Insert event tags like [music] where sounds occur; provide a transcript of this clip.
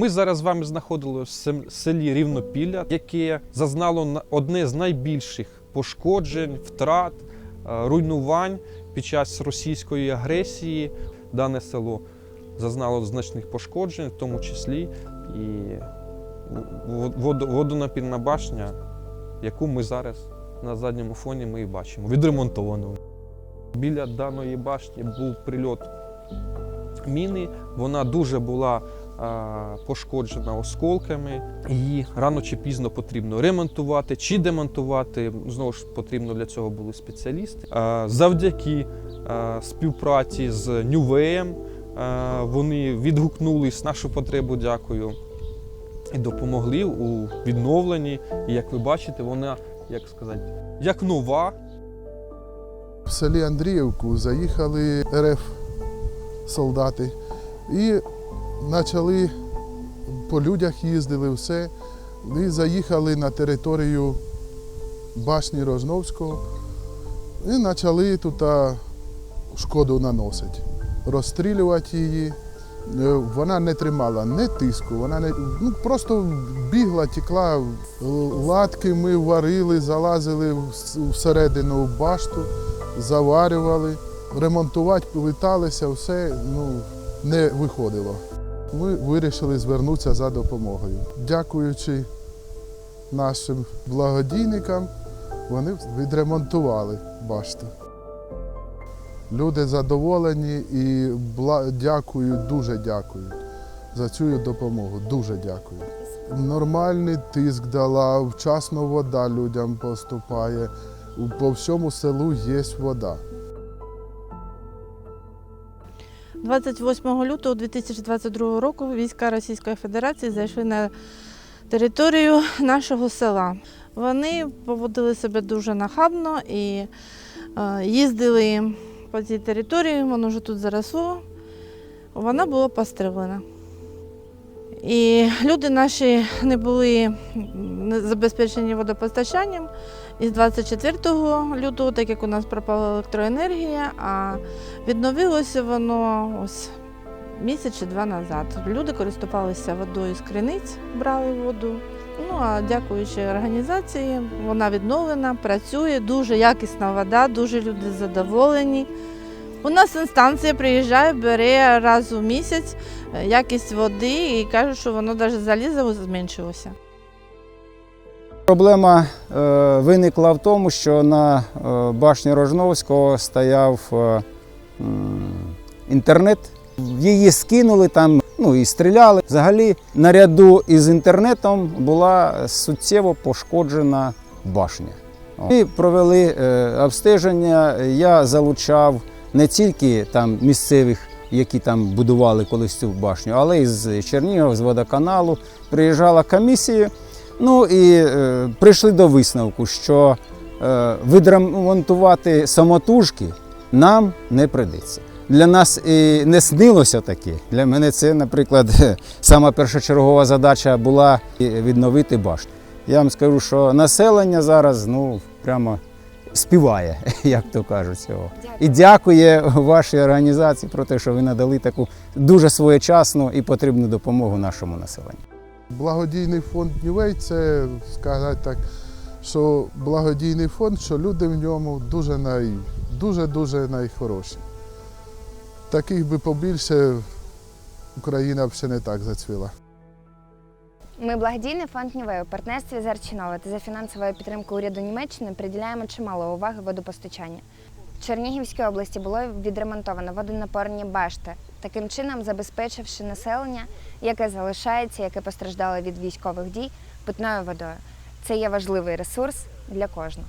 Ми зараз з вами знаходилися в селі Рівнопілля, яке зазнало на- одне з найбільших пошкоджень, втрат, е, руйнувань під час російської агресії. Дане село зазнало значних пошкоджень, в тому числі і водонапірна башня, яку ми зараз на задньому фоні ми і бачимо, відремонтовану. Біля даної башні був прильот міни. Вона дуже була пошкоджена осколками. Її рано чи пізно потрібно ремонтувати чи демонтувати. Знову ж потрібно для цього були спеціалісти. Завдяки співпраці з Нювеєм вони відгукнулись нашу потребу. Дякую. І допомогли у відновленні. І як ви бачите, вона, як сказати, як нова, В селі Андріївку заїхали РФ солдати і почали по людях їздили все. І заїхали на територію башні Рожновського і почали тут шкоду наносити, розстрілювати її. Е, Вона не тримала не тиску, вона не ну, просто бігла, тікла. Латки ми варили, залазили всередину в башту заварювали, ремонтувати, питалися, все ну, не виходило. Ми вирішили звернутися за допомогою. Дякуючи нашим благодійникам, вони відремонтували башту. Люди задоволені і дякую, дуже дякую за цю допомогу. Дуже дякую. Нормальний тиск дала, вчасно вода людям поступає. По всьому селу є вода. 28 лютого 2022 року війська Російської Федерації зайшли на територію нашого села. Вони поводили себе дуже нахабно і е, їздили по цій території, воно вже тут заросло. Вона була пострілена. І люди наші не були забезпечені водопостачанням. І з 24 лютого, так як у нас пропала електроенергія, а Відновилося воно ось місяць чи два назад. Люди користувалися водою з криниць, брали воду. Ну а дякуючи організації, вона відновлена, працює, дуже якісна вода, дуже люди задоволені. У нас інстанція приїжджає, бере раз у місяць е, якість води і каже, що воно навіть залізо зменшилося. Проблема е, виникла в тому, що на е, башні Рожновського стояв е, інтернет. Її скинули там, ну і стріляли. Взагалі, наряду із інтернетом була суттєво пошкоджена башня. Ми провели обстеження. Я залучав не тільки там місцевих, які там будували колись цю башню, але й з Чернігова, з водоканалу. Приїжджала комісія. Ну і е, прийшли до висновку, що е, відремонтувати самотужки нам не прийдеться. Для нас і не снилося таке. Для мене це, наприклад, [laughs] сама першочергова задача була відновити башню. Я вам скажу, що населення зараз ну, прямо співає, [laughs] як то кажуть. Цього. І дякує вашій організації про те, що ви надали таку дуже своєчасну і потрібну допомогу нашому населенню. Благодійний фонд Нювей це сказати так, що благодійний фонд, що люди в ньому дуже най, дуже дуже найхороші. Таких би побільше Україна б ще не так зацвіла. Ми благодійний фонд Нівей у партнерстві з Арчинова та за фінансовою підтримкою уряду Німеччини приділяємо чимало уваги водопостачанню. В Чернігівській області було відремонтовано водонапорні башти, таким чином забезпечивши населення, яке залишається, яке постраждало від військових дій, питною водою. Це є важливий ресурс для кожного.